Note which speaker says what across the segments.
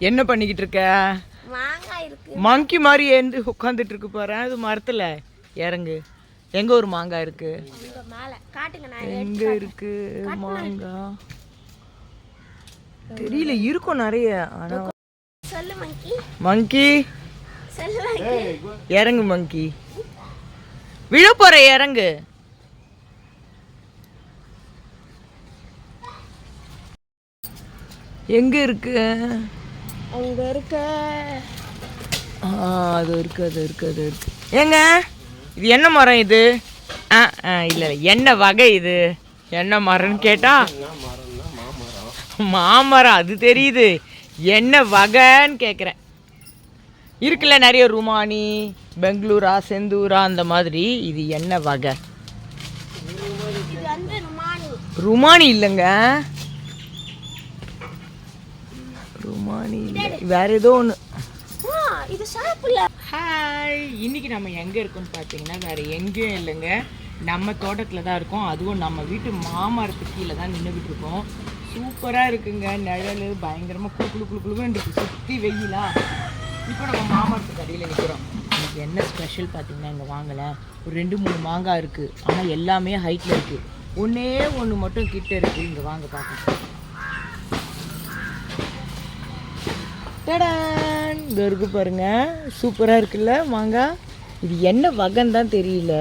Speaker 1: என்ன பண்ணிக்கிட்டு இருக்க? மங்கி மாதிரி ஏந்து உட்காந்துட்டு இருக்கு பாரு. அது மரத்துல. இறங்கு. எங்க ஒரு மாங்காய் இருக்கு?
Speaker 2: உங்க மேல. காட்டுங்க நான்
Speaker 1: எங்க இருக்கு மாங்காய்? தெரியல இருக்கும் நிறைய. ஆனா
Speaker 2: சொல்லு மங்கி
Speaker 1: இறங்கு மங்கி விழ போற இறங்கு. எங்க இருக்கு?
Speaker 2: அங்க இருக்க.
Speaker 1: அது இருக்கு அது இருக்கு அது இருக்கு. ஏங்க? இது என்ன மரம் இது? ஆ ஆ இல்லை இல்லை. என்ன வகை இது? என்ன மரம்னு கேட்டா? மாமரம் அது தெரியுது. என்ன வகைன்னு கேட்குறேன் இருக்குல்ல நிறைய ருமானி பெங்களூரா செந்தூரா அந்த மாதிரி. இது என்ன வகை?
Speaker 2: ருமானி
Speaker 1: இல்லைங்க. ருமானி இல்லை. வேற ஏதோ ஒன்று
Speaker 2: ஆ, இது சாப்பிடல.
Speaker 1: ஹாய் இன்னைக்கு நம்ம எங்கே இருக்கோம்னு பார்த்தீங்கன்னா வேற எங்கேயும் இல்லைங்க. நம்ம தோட்டத்தில் தான் இருக்கோம். அதுவும் நம்ம வீட்டு மாமரத்துக்கு கீழே தான் நின்றுக்கிட்டு இருக்கோம். சூப்பராக இருக்குங்க. நிழல் பயங்கரமாக குளு குளு குளு குளுன்னு இருக்கு. சுற்றி வெயிலா. இப்போ நம்ம மாமரத்துக்கு அடியில் நிற்கிறோம் இன்னைக்கு என்ன ஸ்பெஷல் பார்த்தீங்கன்னா இங்கே வாங்கலை ஒரு ரெண்டு மூணு மாங்காய் இருக்குது ஆனால் எல்லாமே ஹைட்டில் இருக்குது ஒன்றே ஒன்று மட்டும் கிட்ட இருக்குது இங்கே வாங்க பார்க்கலாம். டடான். இங்கே இருக்கு பாருங்க. சூப்பராக இருக்குல்ல மாங்காய் இது என்ன வகைன்னு தான் தெரியல.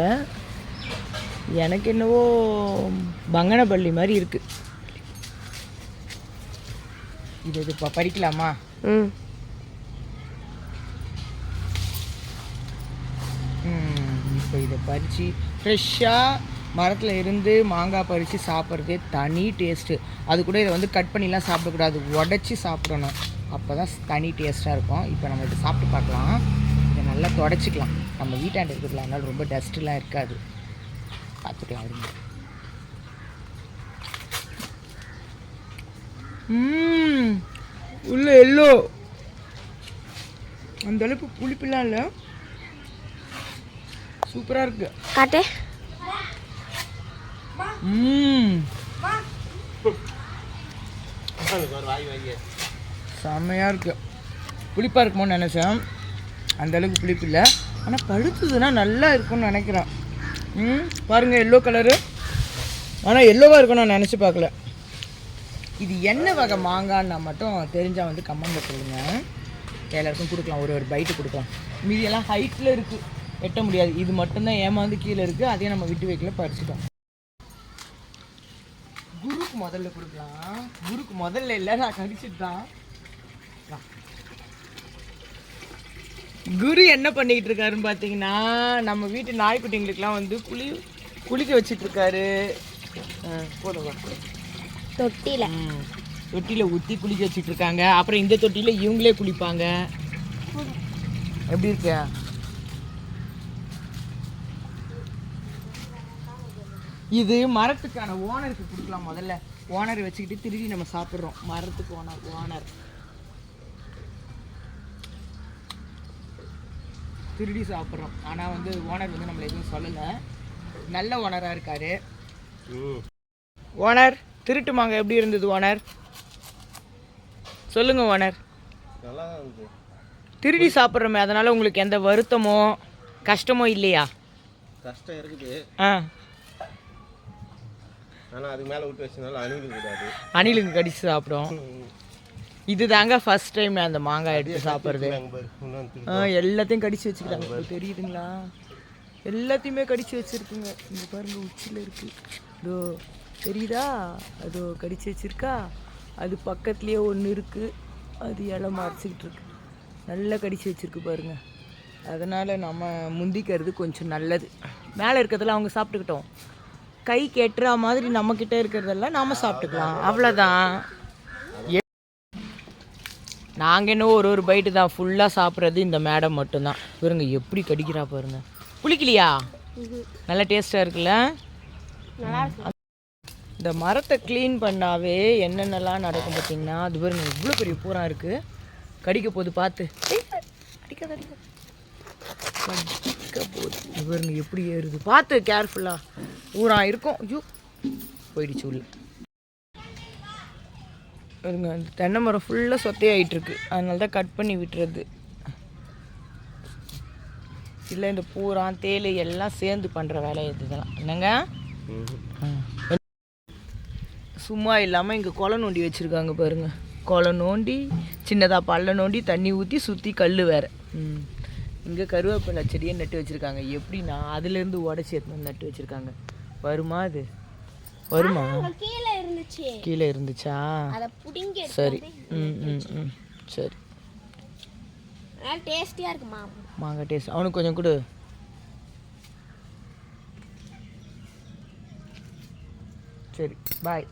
Speaker 1: எனக்கு என்னவோ பங்கனப்பள்ளி மாதிரி இருக்கு. இது இது இப்போ பறிக்கலாமா
Speaker 2: ம்.
Speaker 1: ம், இப்போ இதை பறித்து ஃப்ரெஷ்ஷாக மரத்தில் இருந்து மாங்காய் பறித்து சாப்பிட்றதே தனி டேஸ்ட்டு அது கூட இதை வந்து கட் பண்ணிலாம் சாப்பிடக்கூடாது உடச்சி சாப்பிடணும். அப்போ தான் தனி டேஸ்ட்டாக இருக்கும். இப்போ நம்ம இதை சாப்பிட்டு பார்க்கலாம். இதை நல்லா தொடச்சிக்கலாம். நம்ம வீட்டாண்ட இருக்கிறதுல அதனால் ரொம்ப டஸ்ட்டுலாம் இருக்காது. பார்த்துக்கலாம் இருங்க உள்ள எல்லோ. அந்த அளவுக்கு புளிப்புலாம் இல்லை. சூப்பராக இருக்கு.
Speaker 2: காட்டு.
Speaker 1: செம்மையாக இருக்கு. புளிப்பாக இருக்குமோன்னு நினச்சேன். அந்த அளவுக்கு புளிப்பு இல்லை. ஆனால் பழுத்ததுன்னா நல்லா இருக்கும்னு நினைக்கிறேன். ம் பாருங்கள் எல்லோ கலரு ஆனால் எல்லோவாக இருக்கும் நான் நினச்சி பார்க்கல. இது என்ன வகை மாங்கான்னா மட்டும் தெரிஞ்சால் வந்து கம்மன் சொல்லுங்க. எல்லாருக்கும் கொடுக்கலாம். ஒரு ஒரு பைட்டு கொடுக்கலாம். மீதியெல்லாம் ஹைட்டில் இருக்குது எட்ட முடியாது. இது மட்டும்தான் ஏமாந்து கீழே இருக்குது அதையும் நம்ம விட்டு வைக்கல பறிச்சிட்டோம். குருக்கு முதல்ல கொடுக்கலாம். குருக்கு முதல்ல இல்லை நான் கடிச்சிட்டு தான். குரு என்ன பண்ணிக்கிட்டு இருக்காருன்னு பார்த்தீங்கன்னா நம்ம வீட்டு நாய்க்குட்டிங்களுக்கெல்லாம் வந்து குளி குளிக்க வச்சிட்டு இருக்காரு போதும் ம். தொட்டியில ஊற்றி குளிக்க வச்சிட்டு இருக்காங்க அப்புறம் இந்த தொட்டியில இவங்களே குளிப்பாங்க. எப்படி இருக்க இது மரத்துக்கான ஓனருக்கு கொடுக்கலாம் முதல்ல. ஓனர் வச்சுக்கிட்டு திருடி நம்ம சாப்பிட்றோம். மரத்துக்கு ஓனர் ஓனர். திருடி சாப்பிட்றோம். ஆனால் வந்து ஓனர் வந்து நம்மளை எதுவும் சொல்லலை. நல்ல ஓனராக இருக்காரு. ஓனர் திருட்டு மாங்க எப்படி இருந்தது ஓனர்? சொல்லுங்க ஓனர். திருடி சாப்பிட்றோமே அதனால உங்களுக்கு எந்த வருத்தமோ கஷ்டமோ இல்லையா?
Speaker 3: கஷ்டம் இருக்குது.
Speaker 1: ஆ.
Speaker 3: ஆனால் அதுக்கு மேலே விட்டு வச்சதுனால அணில் கூடாது
Speaker 1: அணிலுக்கு கடிச்சு சாப்பிடும். இது தாங்க ஃபர்ஸ்ட் டைம் அந்த மாங்காய் எடுத்து சாப்பிட்றது. எல்லாத்தையும் கடிச்சு வச்சுக்கிறாங்க உங்களுக்கு தெரியுதுங்களா? எல்லாத்தையுமே கடிச்சு வச்சிருக்குங்க. இங்க பாருங்க உச்சியில் இருக்கு. இதோ தெரியுதா? அதோ கடிச்சு வச்சிருக்கா. அது பக்கத்துலேயே ஒன்று இருக்கு. அது இலை மறைச்சிக்கிட்டு இருக்கு. நல்லா கடிச்சு வச்சிருக்கு பாருங்க. அதனால நம்ம முந்திக்கிறது கொஞ்சம் நல்லது. மேலே இருக்கிறதெல்லாம் அவங்க சாப்பிட்டுக்கிட்டோம். கை கெட்டுற மாதிரி நம்ம கிட்ட இருக்கிறதெல்லாம் நாம சாப்பிட்டுக்கலாம். அவ்வளோதான் நாங்கள் என்ன ஒரு ஒரு பைட்டு தான். ஃபுல்லாக சாப்பிட்றது இந்த மேடம் மட்டும்தான். பாருங்க எப்படி கடிக்கிறா பாருங்க. புளிக்கலையா? நல்லா டேஸ்ட்டாக இருக்குல்ல?
Speaker 2: நல்லா இருக்கு.
Speaker 1: இந்த மரத்தை க்ளீன் பண்ணாவே என்னென்னலாம் நடக்கும் பார்த்தீங்கன்னா அது பாருங்க இவ்வளோ பெரிய பூரா இருக்குது கடிக்க போகுது பார்த்து. அடிக்காத அடிக்காத. போகுது. இது பாருங்க எப்படி ஏறுது. பார்த்து கேர்ஃபுல்லாக ஊரா இருக்கும். ஐயோ போயிடுச்சு உள்ள. பாருங்க அந்த தென்னை மரம் ஃபுல்லாக சொத்தையாயிட்டுருக்கு. அதனால தான் கட் பண்ணி விட்டுறது. இல்லை இந்த பூரான் தேயிலை எல்லாம் சேர்ந்து பண்ணுற வேலை இதுதான் என்னங்க? சும்மா இல்லாமல் இங்கே குளம் நோண்டி வச்சுருக்காங்க பாருங்கள் குளம் நோண்டி சின்னதாக பள்ளம் நோண்டி தண்ணி ஊற்றி சுற்றி கல் வேறு. ம். இங்கே கருவேப்பிலை செடியை நட்டு வச்சுருக்காங்க. எப்படின்னா அதுலேருந்து உடச்சி எடுத்து நட்டு வச்சுருக்காங்க. வருமா அது? வருமா?
Speaker 2: கீழே இருந்துச்சு.
Speaker 1: கீழே இருந்துச்சா? சரி. ம் ம் ம். சரி.
Speaker 2: நல்லா டேஸ்டியா இருக்குமா
Speaker 1: மாங்காய் டேஸ்ட் அவனுக்கு கொஞ்சம் கொடு. சரி பாய்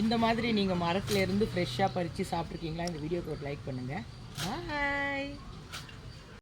Speaker 1: இந்த மாதிரி நீங்கள் மரத்துல இருந்து ஃப்ரெஷ்ஷாக பறித்து சாப்பிட்ருக்கீங்களா இந்த வீடியோக்கு ஒரு லைக் பண்ணுங்கள் பாய்